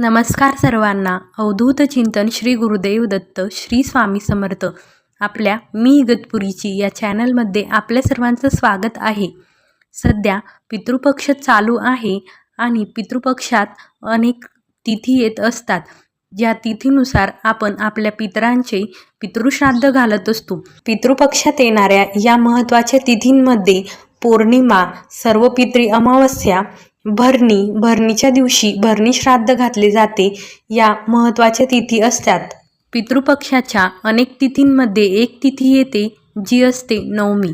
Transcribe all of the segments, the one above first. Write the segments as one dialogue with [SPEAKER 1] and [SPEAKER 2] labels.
[SPEAKER 1] नमस्कार सर्वांना. अवधूत चिंतन श्री गुरुदेव दत्त श्री स्वामी समर्थ. आपल्या मी इगतपुरीची या चॅनलमध्ये आपल्या सर्वांचं स्वागत आहे. सध्या पितृपक्ष चालू आहे आणि पितृपक्षात अनेक तिथी येत असतात. ज्या तिथीनुसार आपण आपल्या पितरांचे पितृश्राद्ध घालत असतो. पितृपक्षात येणाऱ्या या महत्त्वाच्या तिथींमध्ये पौर्णिमा सर्व पितृ अमावस्या भरणी भरणीच्या दिवशी भरणी श्राद्ध घातले जाते. या महत्त्वाच्या तिथी असतात. पितृपक्षाच्या अनेक तिथींमध्ये एक तिथी येते जी असते नवमी.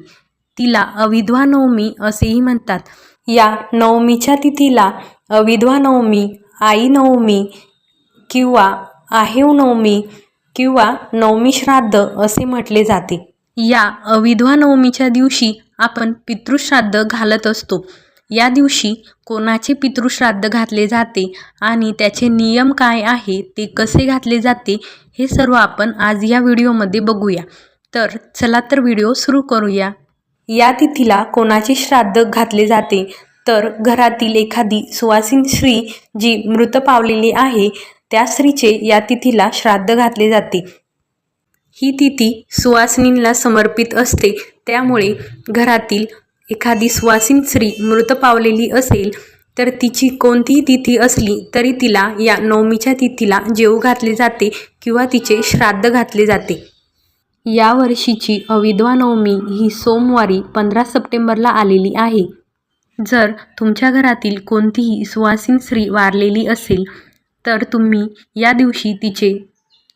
[SPEAKER 1] तिला अविधवा नवमी असेही म्हणतात. या नवमीच्या तिथीला अविधवा नवमी आई नवमी किंवा आहेव नवमी किंवा नवमी श्राद्ध असे म्हटले जाते. या अविधवा नवमीच्या दिवशी आपण पितृश्राद्ध घालत असतो. या दिवशी कोणाचे पितृश्राद्ध घातले जाते आणि त्याचे नियम काय आहे ते कसे घातले जाते हे सर्व आपण आज या व्हिडिओमध्ये बघूया. तर चला तर व्हिडिओ सुरू करूया. या तिथीला कोणाचे श्राद्ध घातले जाते? तर घरातील एखादी सुवासीन स्त्री जी मृत पावलेली आहे त्या स्त्रीचे या तिथीला श्राद्ध घातले जाते. ही तिथी सुवासिनींना समर्पित असते. त्यामुळे घरातील एखादी सुवासीन स्त्री मृत पावलेली असेल तर तिची कोणतीही तिथी असली तरी तिला या नवमीच्या तिथीला जेव घातले जाते किंवा तिचे श्राद्ध घातले जाते. या वर्षीची अविधवा नवमी ही सोमवारी पंधरा सप्टेंबरला आलेली आहे. जर तुमच्या घरातील कोणतीही सुवासीन स्त्री वारलेली असेल तर तुम्ही या दिवशी तिचे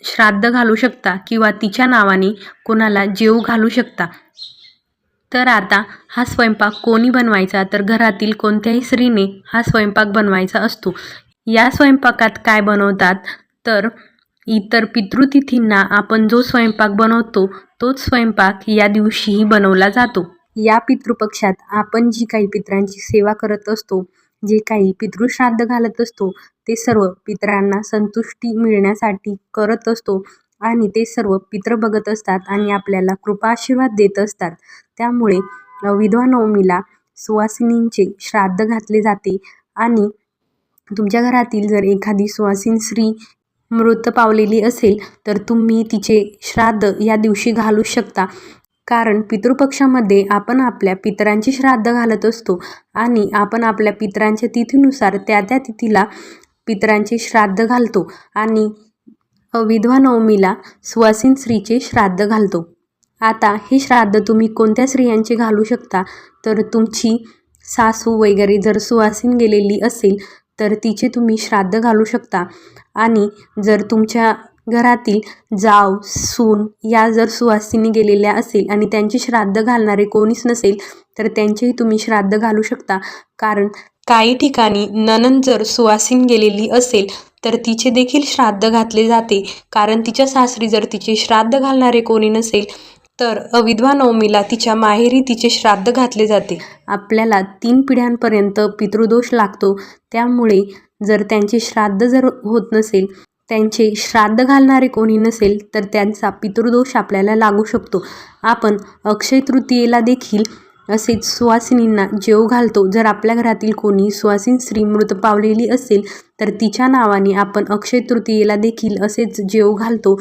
[SPEAKER 1] श्राद्ध घालू शकता किंवा तिच्या नावाने कोणाला जेऊ घालू शकता. तर आता हा स्वयंपाक कोणी बनवायचा? तर घरातील कोणत्याही स्त्रीने हा स्वयंपाक बनवायचा असतो. या स्वयंपाकात काय बनवतात? तर इतर पितृतिथींना आपण जो स्वयंपाक बनवतो तोच स्वयंपाक या दिवशीही बनवला जातो. या पितृपक्षात आपण जी काही पितरांची सेवा करत असतो जे काही पितृश्राद्ध घालत असतो ते सर्व पितरांना संतुष्टी मिळण्यासाठी करत असतो. आणि ते सर्व पित्र बघत असतात आणि आपल्याला कृपा आशीर्वाद देत असतात. त्यामुळे विधवा नवमीला सुवासिनींचे श्राद्ध घातले जाते आणि तुमच्या घरातील जर एखादी सुवासीन स्त्री मृत पावलेली असेल तर तुम्ही तिचे श्राद्ध या दिवशी घालू शकता. कारण पितृपक्षामध्ये आपण आपल्या पितरांची श्राद्ध घालत असतो आणि आपण आपल्या पितरांच्या तिथीनुसार त्या त्या तिथीला पितरांचे श्राद्ध घालतो आणि विधवा नवमीला सुवासीन स्त्रीचे श्राद्ध घालतो. आता हे श्राद्ध तुम्ही कोणत्या स्त्रियांचे घालू शकता? तर तुमची सासू वगैरे जर सुवासीन गेलेली असेल तर तिचे तुम्ही श्राद्ध घालू शकता. आणि जर तुमच्या घरातील जाव सून या जर सुवासिनी गेलेल्या असेल आणि त्यांचे श्राद्ध घालणारे कोणीच नसेल तर त्यांचेही तुम्ही श्राद्ध घालू शकता. कारण काही ठिकाणी ननंद जर सुवासीन गेलेली असेल तर तिचे देखील श्राद्ध घातले जाते. कारण तिच्या सासरी जर तिचे श्राद्ध घालणारे कोणी नसेल तर अविधवा नवमीला तिच्या माहेरी तिचे श्राद्ध घातले जाते. आपल्याला तीन पिढ्यांपर्यंत पितृदोष लागतो. त्यामुळे जर त्यांचे श्राद्ध जर होत नसेल त्यांचे श्राद्ध घालणारे कोणी नसेल तर त्यांचा पितृदोष आपल्याला लागू शकतो. आपण अक्षय तृतीयेला देखील असेच सुवासिनींना जेव घालतो. जर आपल्या घरातील कोणी सुवासीन स्त्री मृत पावलेली असेल तर तिच्या नावाने आपण अक्षय तृतीयेला देखील असेच जेव घालतो.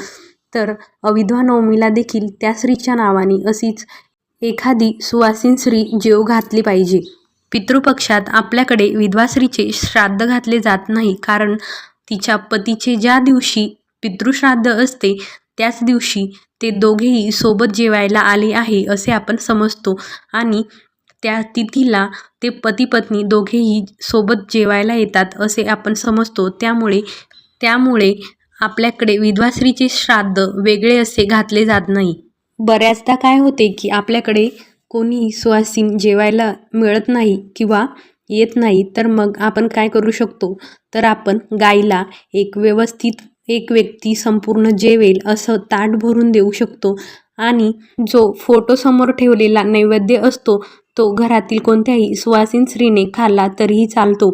[SPEAKER 1] तर अविधवा नवमीला देखील त्या स्त्रीच्या नावाने अशीच एखादी सुवासीन स्त्री जेव घातली पाहिजे. पितृपक्षात आपल्याकडे विधवा स्त्रीचे श्राद्ध घातले जात नाही कारण तिच्या पतीचे ज्या दिवशी पितृश्राद्ध असते त्याच दिवशी ते दोघेही सोबत जेवायला आले आहे असे आपण समजतो. आणि त्या तिथीला ते पती पत्नी दोघेही सोबत जेवायला येतात असे आपण समजतो. त्यामुळे त्यामुळे आपल्याकडे विधवाश्रीचे श्राद्ध वेगळे असे घातले जात नाही. बऱ्याचदा काय होते की आपल्याकडे कोणी सुवासीन जेवायला मिळत नाही किंवा येत नाही तर मग आपण काय करू शकतो? तर आपण गाईला एक व्यवस्थित एक व्यक्ती संपूर्ण जेवेल असं ताट भरून देऊ शकतो. आणि जो फोटोसमोर ठेवलेला नैवेद्य असतो तो घरातील कोणत्याही सुवासीन स्त्रीने खाल्ला तरीही चालतो.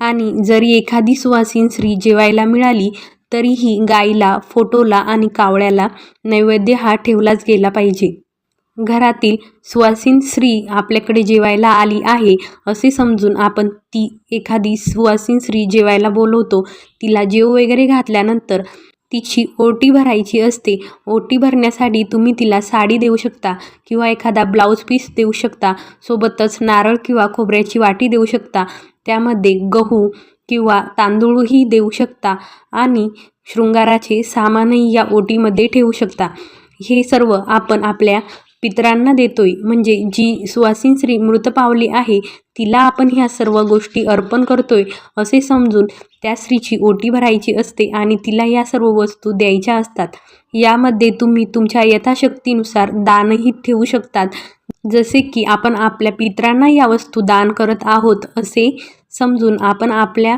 [SPEAKER 1] आणि जरी एखादी सुवासीन स्त्री जेवायला मिळाली तरीही गाईला फोटोला आणि कावळ्याला नैवेद्य हा ठेवलाच गेला पाहिजे. घरातील सुवासीन स्त्री आपल्याकडे जेवायला आली आहे असे समजून आपण ती एखादी सुवासीन स्त्री जेवायला बोलवतो. तिला जेव वगैरे घातल्यानंतर तिची ओटी भरायची असते. ओटी भरण्यासाठी तुम्ही तिला साडी देऊ शकता किंवा एखादा ब्लाऊज पीस देऊ शकता. सोबतच नारळ किंवा खोबऱ्याची वाटी देऊ शकता. त्यामध्ये गहू किंवा तांदूळही देऊ शकता आणि शृंगाराचे सामानही या ओटीमध्ये ठेवू शकता. हे सर्व आपण आपल्या पितरांना देतोय. म्हणजे जी सुवासीन स्त्री मृत पावली आहे तिला आपण ह्या सर्व गोष्टी अर्पण करतोय असे समजून त्या स्त्रीची ओटी भरायची असते आणि तिला या सर्व वस्तू द्यायच्या असतात. यामध्ये तुम्ही तुमच्या यथाशक्तीनुसार दानही ठेवू शकतात. जसे की आपण आपल्या पितरांना या वस्तू दान करत आहोत असे समजून आपण आपल्या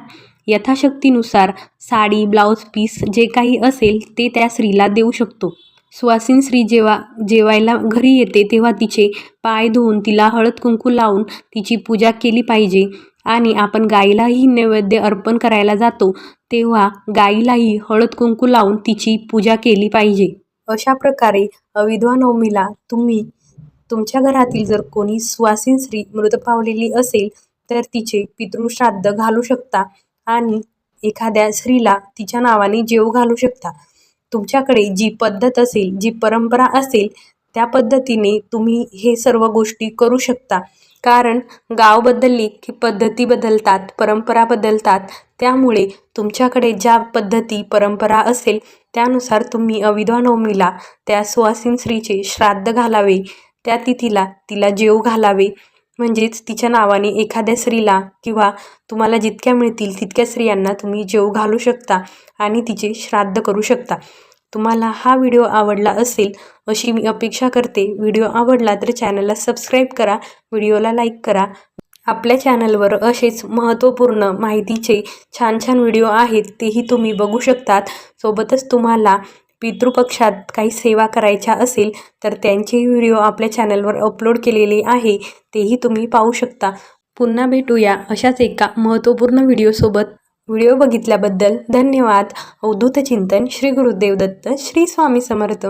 [SPEAKER 1] यथाशक्तीनुसार साडी ब्लाऊज पीस जे काही असेल ते त्या स्त्रीला देऊ शकतो. सुवासीन स्त्री जेव्हा जेवायला घरी येते तेव्हा तिचे पाय धुवून तिला हळद कुंकू लावून तिची पूजा केली पाहिजे. आणि आपण गाईलाही नैवेद्य अर्पण करायला जातो तेव्हा गाईलाही हळद कुंकू लावून तिची पूजा केली पाहिजे. अशा प्रकारे अविधवा नवमीला तुम्ही तुमच्या घरातील जर कोणी सुवासीन स्त्री मृत पावलेली असेल तर तिचे पितृश्राद्ध घालू शकता आणि एखाद्या स्त्रीला तिच्या नावाने जेव घालू शकता. तुमच्याकडे जी पद्धत असेल जी परंपरा असेल त्या पद्धतीने तुम्ही हे सर्व गोष्टी करू शकता. कारण गाव बदलली की पद्धती बदलतात परंपरा बदलतात. त्यामुळे तुमच्याकडे ज्या पद्धती परंपरा असेल त्यानुसार तुम्ही अविधवा नवमीला त्या सुवासिन स्त्रीचे श्राद्ध घालावे. त्या तिथीला तिला जेव घालावे. म्हणजेच तिच्या नावाने एखाद्या स्त्रीला किंवा तुम्हाला जितक्या मिळतील तितक्या स्त्रियांना तुम्ही जेव घालू शकता आणि तिचे श्राद्ध करू शकता. तुम्हाला हा व्हिडिओ आवडला असेल अशी मी अपेक्षा करते. व्हिडिओ आवडला तर चॅनलला सबस्क्राईब करा व्हिडिओला लाईक करा. आपल्या चॅनलवर असेच महत्त्वपूर्ण माहितीचे छान छान व्हिडिओ आहेत तेही तुम्ही बघू शकतात. सोबतच तुम्हाला पितृपक्षात काही सेवा करायच्या असेल तर त्यांचेही व्हिडिओ आपल्या चॅनलवर अपलोड केलेले आहे तेही तुम्ही पाहू शकता. पुन्हा भेटूया अशाच एका महत्त्वपूर्ण व्हिडिओसोबत. व्हिडिओ बघितल्याबद्दल धन्यवाद. अवधूत चिंतन श्री गुरुदेव दत्त श्री स्वामी समर्थ.